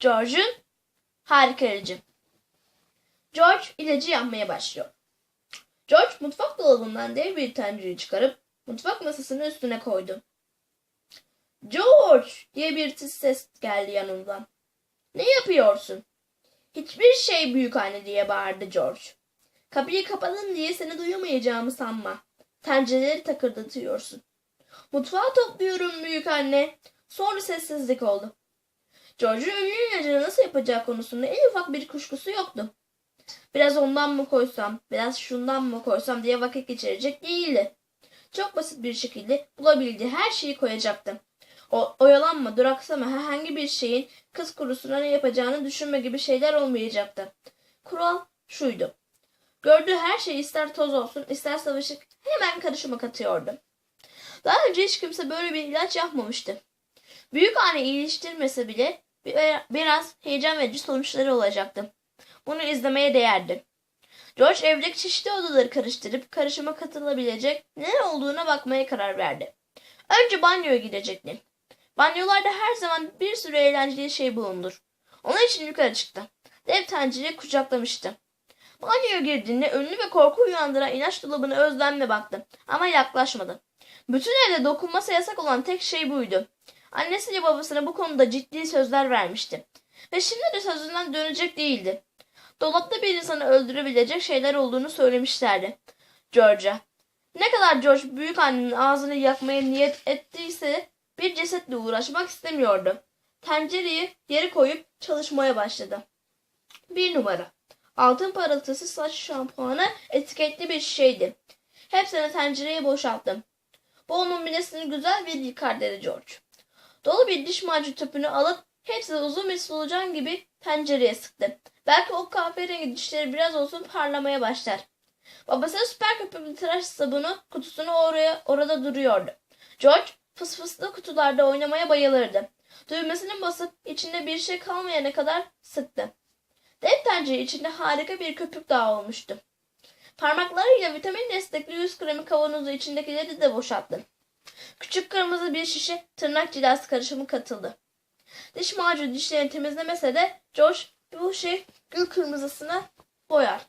George'un harika ilacı. George ilacı yapmaya başlıyor. George mutfak dolabından dev bir tencereyi çıkarıp mutfak masasının üstüne koydu. George diye bir tiz ses geldi yanından. Ne yapıyorsun? Hiçbir şey büyük anne diye bağırdı George. Kapıyı kapadın diye seni duyamayacağımı sanma. Tencereleri takırdatıyorsun. Mutfağı topluyorum büyük anne. Sonra sessizlik oldu. George'un ünlü ilacını nasıl yapacağı konusunda en ufak bir kuşkusu yoktu. Biraz ondan mı koysam, biraz şundan mı koysam diye vakit geçirecek değildi. Çok basit bir şekilde bulabildiği her şeyi koyacaktı. O, oyalanma, duraksama, herhangi bir şeyin kız kurusuna ne yapacağını düşünme gibi şeyler olmayacaktı. Kural şuydu. Gördüğü her şey ister toz olsun, ister savaşık hemen karışıma katıyordu. Daha önce hiç kimse böyle bir ilaç yapmamıştı. Büyük anne iyileştirmese bile biraz heyecan verici sonuçları olacaktı. Bunu izlemeye değerdi. George evdeki çeşitli odaları karıştırıp karışıma katılabilecek ne olduğuna bakmaya karar verdi. Önce banyoya gidecekti. Banyolarda her zaman bir sürü eğlenceli şey bulundur. Onun için yukarı çıktı. Dev tencereyi kucaklamıştı. Banyoya girdiğinde ünlü ve korku uyandıran inanç dolabına özlemle baktı. Ama yaklaşmadı. Bütün evde dokunması yasak olan tek şey buydu. Annesiyle babasına bu konuda ciddi sözler vermişti. Ve şimdi de sözünden dönecek değildi. Dolapta bir insanı öldürebilecek şeyler olduğunu söylemişlerdi. George'a. Ne kadar George büyük annenin ağzını yakmaya niyet ettiyse bir cesetle uğraşmak istemiyordu. Tencereyi yere koyup çalışmaya başladı. Bir numara. Altın parıltısı saç şampuanı etiketli bir şişeydi. Hepsini tencereye boşalttım. Bu onun midesini güzel bir yıkar dedi George. Dolu bir diş macun tüpünü alıp hepsini uzun bir solucan gibi tencereye sıktı. Belki o kahverengi dişleri biraz olsun parlamaya başlar. Babası süper köpüklü tıraş sabunu kutusunu oraya orada duruyordu. George fısfıslı kutularda oynamaya bayılırdı. Düğmesini basıp içinde bir şey kalmayana kadar sıktı. Dev tencere içinde harika bir köpük daha olmuştu. Parmaklarıyla vitamin destekli yüz kremi kavanozu içindekileri de boşalttı. Küçük kırmızı bir şişe tırnak cilası karışımı katıldı. Diş macunu dişlerini temizlemese de George bu şey gül kırmızısına boyar.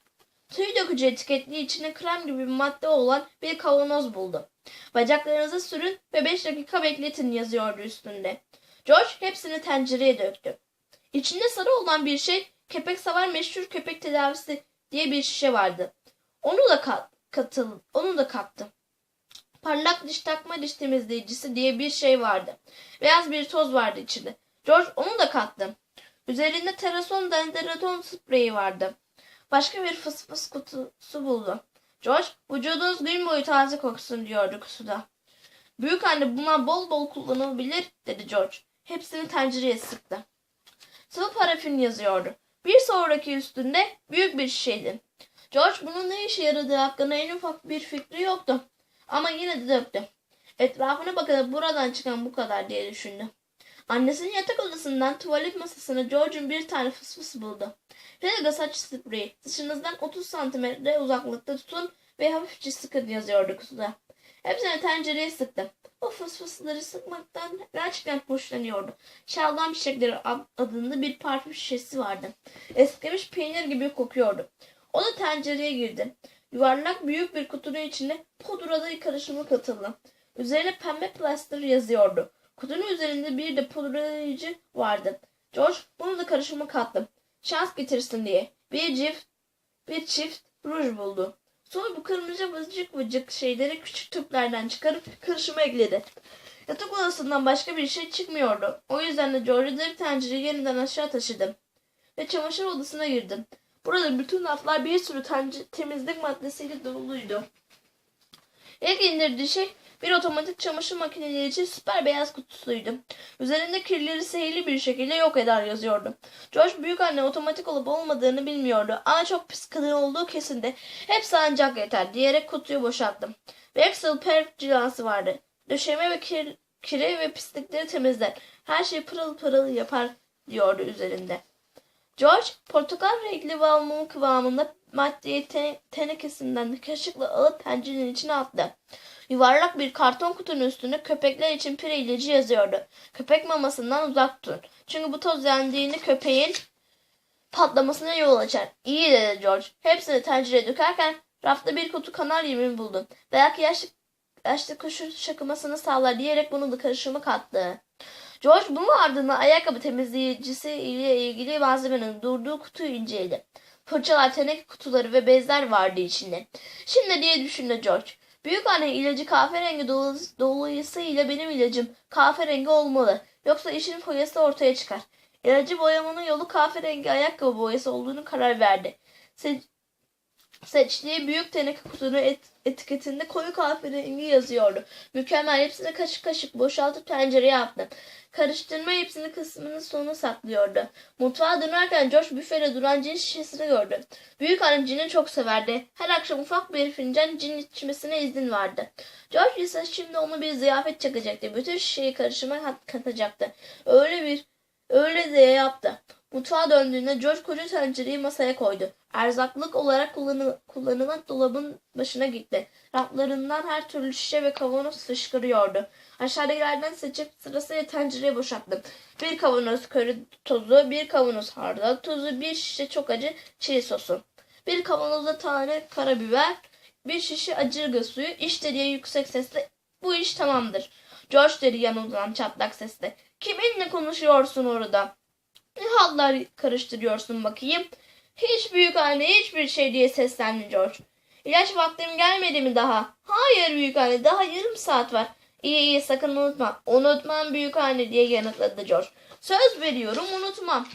Tüy dökücü etiketli içine krem gibi bir madde olan bir kavanoz buldu. Bacaklarınızı sürün ve 5 dakika bekletin yazıyordu üstünde. George hepsini tencereye döktü. İçinde sarı olan bir şey köpek savar meşhur köpek tedavisi diye bir şişe vardı. Onu da kat, katıl, onu da kattı. Parlak diş takma diş temizleyicisi diye bir şey vardı. Beyaz bir toz vardı içinde. George onu da kattı. Üzerinde terason denderaton spreyi vardı. Başka bir fıs fıs kutusu buldu. George, vücudunuz gün boyu taze koksun diyordu kutuda. Büyük anne bunlar bol bol kullanılabilir dedi George. Hepsini tencereye sıktı. Sıvı parafin yazıyordu. Bir sonraki üstünde büyük bir şişeydi. George bunun ne işe yaradığı hakkında en ufak bir fikri yoktu. Ama yine de döktü. Etrafına bakıp buradan çıkan bu kadar diye düşündü. Annesinin yatak odasından tuvalet masasına George'un bir tane fısfıs buldu. Helga saç spreyi. Dışınızdan 30 santimetre uzaklıkta tutun ve hafifçe sıkın yazıyordu kutuda. Hepsini tencereye sıktı. O fısfısları sıkmaktan gerçekten hoşlanıyordu. Şalgam çiçekleri adında bir parfüm şişesi vardı. Eskimiş peynir gibi kokuyordu. O da tencereye girdi. Yuvarlak büyük bir kutunun içine pudralı karışımı katıldı. Üzerine pembe plaster yazıyordu. Kutunun üzerinde bir de pudralayıcı vardı. George bunu da karışıma kattı. Şans getirsin diye. Bir çift, bir çift ruj buldu. Sonra bu kırmızı vıcık vıcık şeyleri küçük tüplerden çıkarıp karışıma ekledi. Yatak odasından başka bir şey çıkmıyordu. O yüzden de George bir tencereyi yeniden aşağı taşıdı. Ve çamaşır odasına girdim. Burada bütün raflar bir sürü temizlik maddesiyle doluydu. İlk indirdiği şey bir otomatik çamaşır makineleri için süper beyaz kutusuydu. Üzerinde kirleri sihirli bir şekilde yok eder yazıyordu. George büyük anne otomatik olup olmadığını bilmiyordu ama çok pis kadın olduğu kesindi. Hepsi ancak yeter diyerek kutuyu boşalttım. Vexel per cilası vardı. Döşeme ve kir, kire ve pislikleri temizler. Her şeyi pırıl pırıl yapar diyordu üzerinde. George portakal renkli valmum kıvamında maddeyi ten tenekesinden kaşıkla alıp tencerenin içine attı. Yuvarlak bir karton kutunun üstünde köpekler için pire ilacı yazıyordu. Köpek mamasından uzak durun. Çünkü bu toz yendiğinde köpeğin patlamasına yol açar. İyi dedi George. Hepsini tencereye dökerken rafta bir kutu kanal yemin buldum. Belki yaşlı, yaşlı kuşun şakımasını sağlar diyerek bunu da karışıma kattı. George bunun ardından ayakkabı temizleyicisi ile ilgili malzemenin durduğu kutuyu inceledi. Fırçalar, teneke kutuları ve bezler vardı içinde. Şimdi diye düşündü George. Büyük anne ilacı kahverengi dolayısıyla benim ilacım kahverengi olmalı. Yoksa işin foyası ortaya çıkar. İlacı boyamanın yolu kahverengi ayakkabı boyası olduğunu karar verdi. Se- seçtiği büyük teneke kutunun et- etiketinde koyu kahverengi yazıyordu. Mükemmel hepsini kaşık kaşık boşaltıp tencereye attı. Karıştırma hepsini kısmının sonuna saklıyordu. Mutfağa dönerken George büfede duran cin şişesini gördü. Büyük anne cini çok severdi. Her akşam ufak bir fincan cin içmesine izin vardı. George ise şimdi onu bir ziyafet çakacaktı. Bütün şişeyi karışıma kat- katacaktı. Öyle bir öyle de yaptı. Mutfağa döndüğünde George koca tencereyi masaya koydu. Erzaklık olarak kullanı- kullanılan dolabın başına gitti. Raflarından her türlü şişe ve kavanoz fışkırıyordu. Aşağıdakilerden seçip sırasıyla tencereye boşalttı. Bir kavanoz köri tozu, bir kavanoz hardal tozu, bir şişe çok acı çili sosu. Bir kavanozda tane karabiber, bir şişe acırga suyu. İşte diye yüksek sesle bu iş tamamdır. George dedi yanından çatlak sesle. Kiminle konuşuyorsun orada? Ne hallar karıştırıyorsun bakayım? Hiç büyük anne hiçbir şey diye seslendi George. İlaç vaktim gelmedi mi daha? Hayır büyük anne daha yarım saat var. İyi iyi sakın unutma. Unutmam büyük anne diye yanıtladı George. Söz veriyorum unutmam.